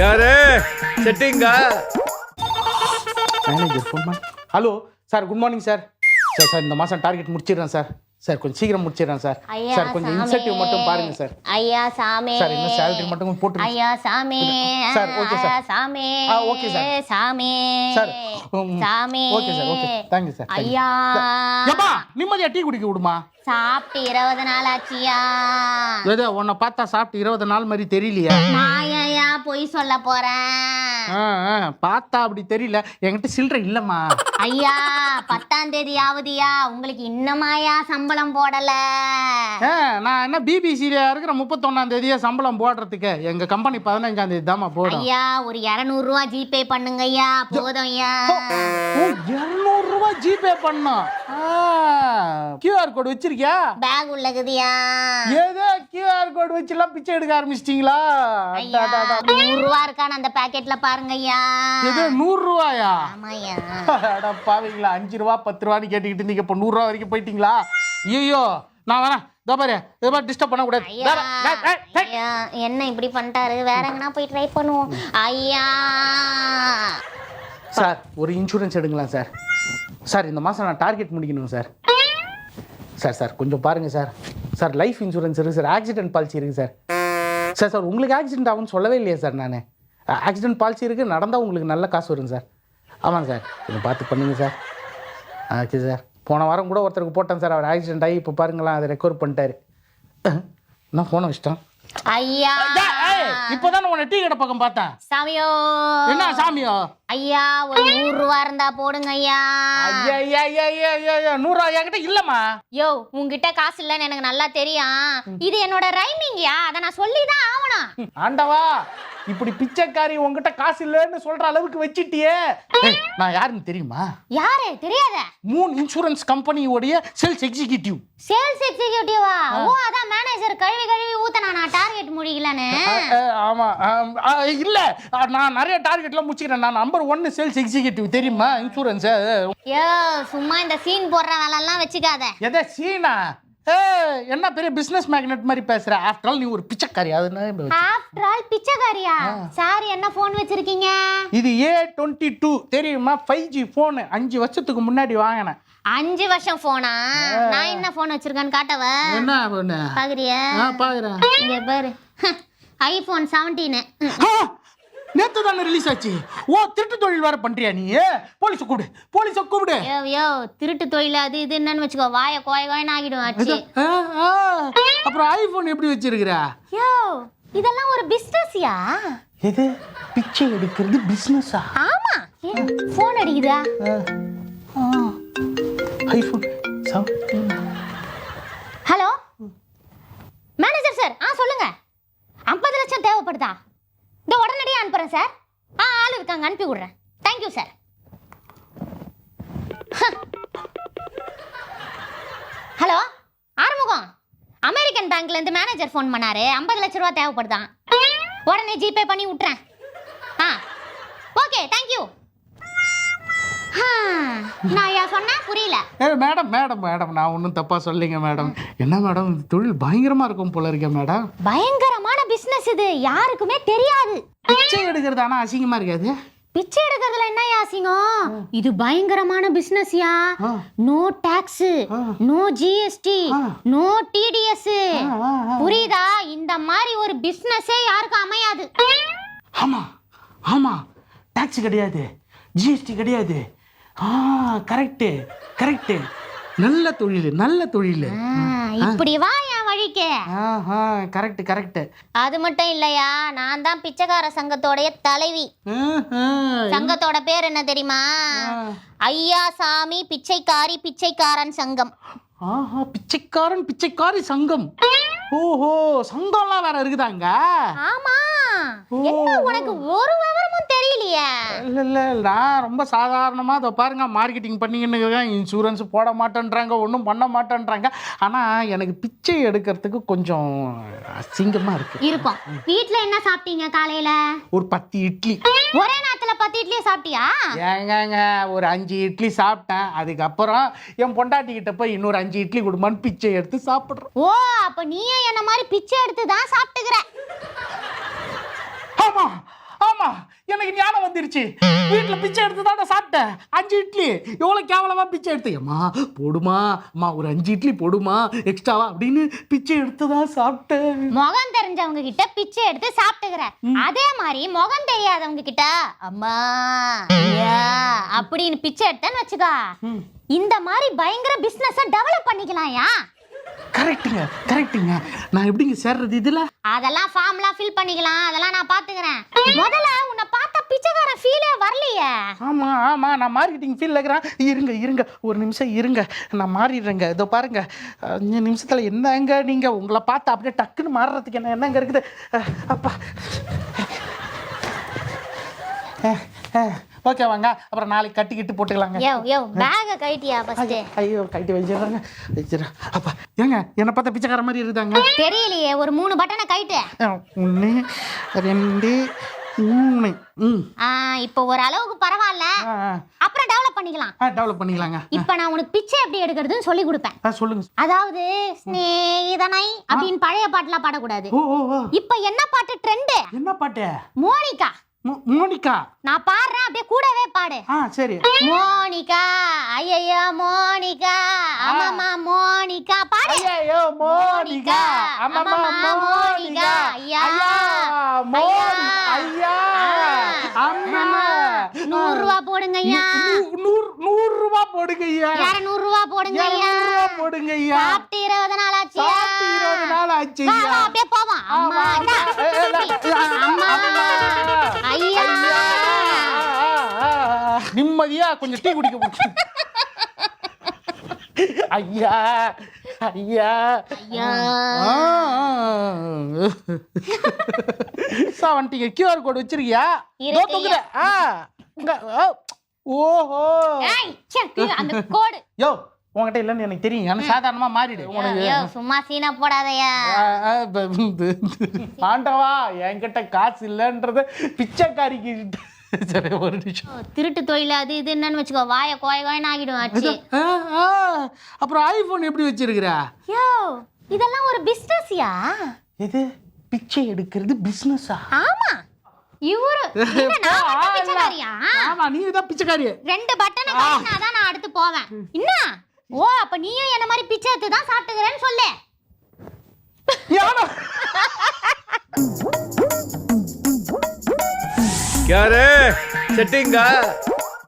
யாரு? செட்டிங்கா manager phone பண்ணி. Hello sir good morning sir sir sir இந்த மாதம் டார்கெட் முடிச்சிடுறேன் சார் சார் கொஞ்சம் சீக்கிரம் முடிச்சிடுறேன் சார் ஐயா சார் கொஞ்சம் சாமி. இன்சென்டிவ் மட்டும் பாருங்க சார் ஐயா சாமி. சார் இன்னும் salary மட்டும் கொஞ்சம் போட்டுருங்க. ஐயா சாமி. Sir, sir. ஆ, சாமி. ஆ, okay, sir. சாமி. சார் சாமி. Okay sir okay thank you sir ஐயா. ஏப்பா நிம்மதியா டீ குடிக்க விடுமா? சாப்பிட்டு இருபது நாள் ஆச்சியா? ஏதோ உன்னை பார்த்தா சாப்பிட்டு இருபது நாள் மாதிரி தெரியலையா. நான் பொய் சொல்ல போறேன். ஆ, ஆ, பார்த்தா அப்படி தெரியல. என்கிட்ட சில்லறை இல்லம்மா. ஐயா பத்தாம் தேதி ஆகுதியா உங்களுக்கு இன்னமாயா சம்பளம் போடல? ஆ, நான் என்ன பிபிசியில இருக்கிற முப்பத்தொன்னாம் தேதியே சம்பளம் போடுறதுக்கு? எங்க கம்பெனி பதினஞ்சாம் தேதி தாம்மா போடும். ஐயா ஒரு இருநூறு ரூபா ஜிபே பண்ணுங்க ஐயா. போதும் ஐயா. இரநூறுவா ஜிபே பண்ணோம். கியூஆர் கோடு வச்சிருக்கியா? பேக் உள்ளகுதியா ஏதோ கியூஆர் கோடு வச்சுலாம் பிச்சை எடுக்க ஆரம்பிச்சிட்டிங்களா? நூறு ரூபா இருக்கான்னு அந்த பாக்கெட்ல பாருங்க ஐயா. இது நூறு ரூபாயா பாவீங்களா அஞ்சு ரூபா பத்து ரூபான்னு கேட்டுக்கிட்டு இருந்தீங்க இப்போ நூறுரூவா வரைக்கும் போயிட்டீங்களா? ஐயோ நான் வரேன். இதோ பாரு இது மாதிரி டிஸ்டர்ப் பண்ணக்கூடாது. என்ன இப்படி பண்ணிட்டாரு? வேற எங்கனா போய் ட்ரை பண்ணுவோம். ஐயா. சார் ஒரு இன்சூரன்ஸ் எடுங்களா சார். சார் இந்த மாதம் நான் டார்கெட் முடிக்கணும் சார். சார் சார் கொஞ்சம் பாருங்கள் சார். சார் லைஃப் இன்சூரன்ஸ் இருக்குது சார். ஆக்சிடென்ட் பாலிசி இருக்குது சார். சார் சார் உங்களுக்கு ஆக்சிடென்ட் ஆகும்னு சொல்லவே இல்லையா சார் நான். ஆக்சிடென்ட் பாலிசி இருக்குது நடந்தால் உங்களுக்கு நல்ல காசு வரும் சார். ஆமாங்க சார். கொஞ்சம் பார்த்து பண்ணுங்கள் சார். Okay sir. போன வாரம் கூட ஒருத்தருக்கு போட்டேன் சார். அவர் ஆக்சிடென்ட் ஆகி இப்போ பாருங்களேன் அதை ரெக்கவர் பண்ணிட்டாரு. நான் ஃபோனை வச்சிட்டேன். ஐயா. இப்போ தான் உன்னை டீ கடை பக்கம் பார்த்தேன். சாமியோ. என்ன சாமியோ? ஐயா ஒரு நூறு ரூபா இருந்தா போடுங்க ஐயா. ஐயா ஐயா என்கிட்ட இல்லைம்மா. யோ உங்ககிட்ட காசு இல்லைன்னு எனக்கு நல்லா தெரியும். இது என்னோட ரைமிங்யா அதை நான் சொல்லி தான் ஆகணும் ஆண்டவா இப்படி பிச்சைக்காரி உங்ககிட்ட காசு இல்லைன்னு சொல்ற அளவுக்கு வச்சிட்டியே. நான் யாருன்னு தெரியுமா? யாரு? தெரியாத. மூன் இன்சூரன்ஸ் கம்பெனியோடைய சேல்ஸ் எக்ஸிகியூட்டிவ் சேல்ஸ் எக்ஸிகியூட்டிவா ஓ அதான் மேனேஜர் கழுவி கழுவி டார்கெட் முடிக்கலன்னு ஆமா. ஆம், ஆ, இல்ல. நான் நிறைய டார்கெட்லாம் முடிச்சுக்கிறேன். நான் நம்பர் ஒன்னு சேல்ஸ் எக்ஸிகியூட்டிவ் தெரியுமா? இன்சூரன்ஸ் யோ சும்மா இந்த சீன் போடுற வேலைலாம் வச்சுக்காத. எதை சீனா ஏ என்ன பெரிய பிசினஸ் மேக்னெட் மாதிரி பேசுற? ஆஃப்டர் ஆல் நீ ஒரு பிச்சைக்காரி. அது ஆஃப்டர் ஆல் பிச்சைக்காரியா? சார் என்ன ஃபோன் வச்சிருக்கீங்க? இது ஏ டுவெண்ட்டி டூ தெரியுமா? ஃபைவ் ஜி ஃபோனு அஞ்சு வருஷத்துக்கு முன்னாடி வாங்கினேன். அஞ்சு வருஷம் போனா நான் என்ன ஃபோன் வச்சிருக்கேன்னு காட்டவ? என்ன பாக்குறியா? பாக்குறேன். இங்க பாரு. ஐபோன் செவன்டீனு நேத்து தானே ரிலீஸ் ஆச்சு. ஓ திருட்டு தொழில் வேற பண்றியா நீ? போலீஸ கூப்பிடு. போலீஸ கூப்பிடு. யோ யோ திருட்டு தொழில் அது இது என்னன்னு வச்சுக்கோ. வாய கோய கோயன்னு ஆகிடும் ஆச்சு. அப்புறம் ஐபோன் எப்படி வச்சிருக்கிற? யோ இதெல்லாம் ஒரு பிசினஸ்யா எது? பிச்சை எடுக்கிறது பிசினஸா ஆமா. ஃபோன் அடிக்குதா? ஐபோன் ஹலோ மேனேஜர் சார் ஆ சொல்லுங்க ஐம்பது லட்சம் தேவைப்படுதா இந்த உடனடியாக அனுப்புறேன் சார் ஆ ஆள் இருக்காங்க அனுப்பி விடுறேன். Thank you sir hello Arumugam. American பேங்க்ல இருந்து மேனேஜர் ஃபோன் பண்ணாரு. ஐம்பது லட்ச ரூபா தேவைப்படுதான். உடனே ஜிபே பண்ணி விட்டுறேன். ஆ. ஓகே தேங்க்யூ நான் யா சொன்னேன் புரியல. மேடம் மேடம் மேடம் நான் ஒன்றும் தப்பா சொல்லிங்க மேடம் என்ன மேடம் தொழில் பயங்கரமா இருக்கும் போல இருக்கே மேடம் பயங்கரமான பிசினஸ் இது யாருக்குமே தெரியாது. பிச்சை எடுக்கிறது ஆனா அசிங்கமா இருக்காது? பிச்சை எடுக்கிறதுல என்ன அசிங்கம்? இது பயங்கரமான பிசினஸ்யா. No tax. No GST. No TDS. புரியுதா? இந்த மாதிரி ஒரு பிசினஸே யாருக்கும் அமையாது. ஆமா ஆமா. டாக்ஸ் கிடையாது. ஜிஎஸ்டி கிடையாது. ஆ கரெக்டு கரெக்டு நல்ல தொழில் நல்ல தொழில். இப்படி வா ஆஹா கரெக்ட் கரெக்ட் அது மட்டும் இல்லையா? நான் தான் பிச்சைக்கார சங்கத்தோடைய தலைவி. சங்கத்தோட பேர் என்ன தெரியுமா? ஐயா சாமி பிச்சைக்காரி பிச்சைக்காரன் சங்கம். ஆஹா பிச்சைக்காரன் பிச்சைக்காரி சங்கம். ஓஹோ சங்கம்லாம் வேற இருக்குதாங்க ஆமா. என்ன உனக்கு ஒரு விவரமும் தெரியலையே. இல்ல இல்ல நான் ரொம்ப சாதாரணமா அதை பாருங்க மார்க்கெட்டிங் பண்ணிக்கின்னு இன்சூரன்ஸ் போட மாட்டேன்றாங்க ஒன்றும் பண்ண மாட்டேன்றாங்க. ஆனா எனக்கு பிச்சை எடுக்கிறதுக்கு கொஞ்சம் அசிங்கமா இருக்கு. இருக்கும் வீட்ல என்ன சாப்பிட்டீங்க காலையில? ஒரு பத்து இட்லி. ஒரே நேரத்துல பத்து இட்லி சாப்பிட்டியா? ஏங்கங்க ஒரு அஞ்சு இட்லி சாப்பிட்டேன். அதுக்கப்புறம் என் பொண்டாட்டி கிட்ட போய் இன்னொரு அஞ்சு இட்லி கொடுமான்னு பிச்சை எடுத்து சாப்பிட்றேன் ஓ அப்ப நீயும் என்ன மாதிரி பிச்சை எடுத்து தான் சாப்பிட்டுக்கிற? ஆமா ஆமா வந்துருச்சு. வீட்டுல பிச்சை எடுத்து தான் சாப்பிட்டேன். அஞ்சு இட்லி. எவ்வளவு கேவலமா பிச்சை எடுத்து அம்மா போடுமா. அம்மா ஒரு அஞ்சு இட்லி போடுமா. எக்ஸ்ட்ராவா அப்படின்னு பிச்சை எடுத்து தான் சாப்பிட்டேன். முகம் தெரிஞ்சவங்க கிட்ட பிச்சை எடுத்து சாப்பிட்டுக்கிற. அதே மாதிரி முகம் தெரியாதவங்க கிட்ட அம்மா ஐயா அப்படின்னு பிச்சை எடுத்தேன்னு வச்சுக்கோ. இந்த மாதிரி பயங்கர பிசினஸ டெவலப் பண்ணிக்கலாம்யா. கரெக்டுங்க கரெக்டுங்க நான் எப்படிங்க சேர்றது இதுல? அதெல்லாம் ஃபார்ம்லாம் ஃபில் பண்ணிக்கலாம். அதெல்லாம் நான் பாத்துக்கிறேன் முதல்ல உன்னை பார்த்தா பிச்சைக்கார ஃபீலே வரலையே. ஆமா ஆமா. நான் மார்க்கெட்டிங் ஃபீல்ட்ல இருக்கிறேன். இருங்க இருங்க. ஒரு நிமிஷம் இருங்க. நான் மாறிடுறேங்க. இதோ பாருங்க. அஞ்சு நிமிஷத்துல என்னங்க நீங்க உங்களை பார்த்து அப்படியே டக்குன்னு மாறுறதுக்கு என்ன என்னங்க இருக்குது? அப்பா. ஓகே வாங்க. அப்புறம் நாளைக்கு கட்டிக்கிட்டு போட்டுக்கலாங்க. யோ யோ பேக கைட்டியா ஃபர்ஸ்ட் ஐயோ கைட்டு வச்சிடுறாங்க. வச்சிடுறேன் அப்பா. ஏங்க என்னை பார்த்தா பிச்சைக்கார மாதிரி இருக்குதாங்க? தெரியலையே ஒரு மூணு பட்டனை கைட்டு ஒன்று ரெண்டு மூணு. ம். இப்போ ஒரு அளவுக்கு பரவாயில்ல அப்புறம் டெவலப் பண்ணிக்கலாம். டெவலப் பண்ணிக்கலாங்க. இப்போ நான் உனக்கு பிச்சை எப்படி எடுக்கிறதுன்னு சொல்லி கொடுப்பேன். சொல்லுங்க. அதாவது ஸ்நேகிதனை அப்படின்னு பழைய பாட்டுலாம் பாடக்கூடாது. இப்போ என்ன பாட்டு ட்ரெண்டு என்ன பாட்டு? மோனிகா. மோனிகா. நான் பாடுறேன் அப்படியே கூடவே பாடு. ஆ சரி. மோனிகா ஐயையோ மோனிகா ஆமாமா மோனிகா பாடு. ஐயோ மோனிகா அம்மம்மா மோனிகா. ஐயா மோனி ஐயா. அம்மா. நூறு ரூபா போடுங்க ஐயா. நூறு நூறு ரூபா போடுங்க ஐயா. யார நூறு ரூபா போடுங்க ஐயா? இருநூறு போடுங்க ஐயா? சாப்பிட்டு இருபது நாள் ஆச்சியா சாப்பிட்டு வா, அப்படியே போவோம். அம்மா அண்ணா. அம்மா. ஐயா. நிம்மதியா கொஞ்சம் டீ குடிக்க முடியும் ஐயா ஐயா. ஐயா. சாவன்ட்டிங்க கியூஆர் கோடு வச்சிருக்கியா? இருக்கு, தொங்குது. ஆ இங்க, ஓ, ஓஹோ ஏய், ச்சே, இது அந்த கோடு. யோ உன்கிட்ட இல்லைன்னு எனக்கு தெரியும். எனக்கு சாதாரணமா மாறிடு. உனக்கு சும்மா சீனா போடாதயா. ஆண்டவா என்கிட்ட காசு இல்லைன்றது பிச்சைக்காரிக்கு சரி ஒரு நிமிஷம். திருட்டு தொழில் அது இது என்னன்னு வச்சுக்கோ. வாய கோய கோயன்னு ஆகிடும் ஆச்சு. அப்புறம் ஐபோன் எப்படி வச்சிருக்கிற? யோ இதெல்லாம் ஒரு பிசினஸ்யா எது? பிச்சை எடுக்கிறது பிசினஸா ஆமா. இவரு ஆமா நீ தான் பிச்சைக்காரி. ரெண்டு பட்டனை நான் அடுத்து போவேன். என்ன ஓ அப்ப நீயும் என்ன மாதிரி பிச்சை எடுத்து தான் சாப்பிட்டுக்கிறேன்னு சொல்லு. யாரு? செட்டிங்கா?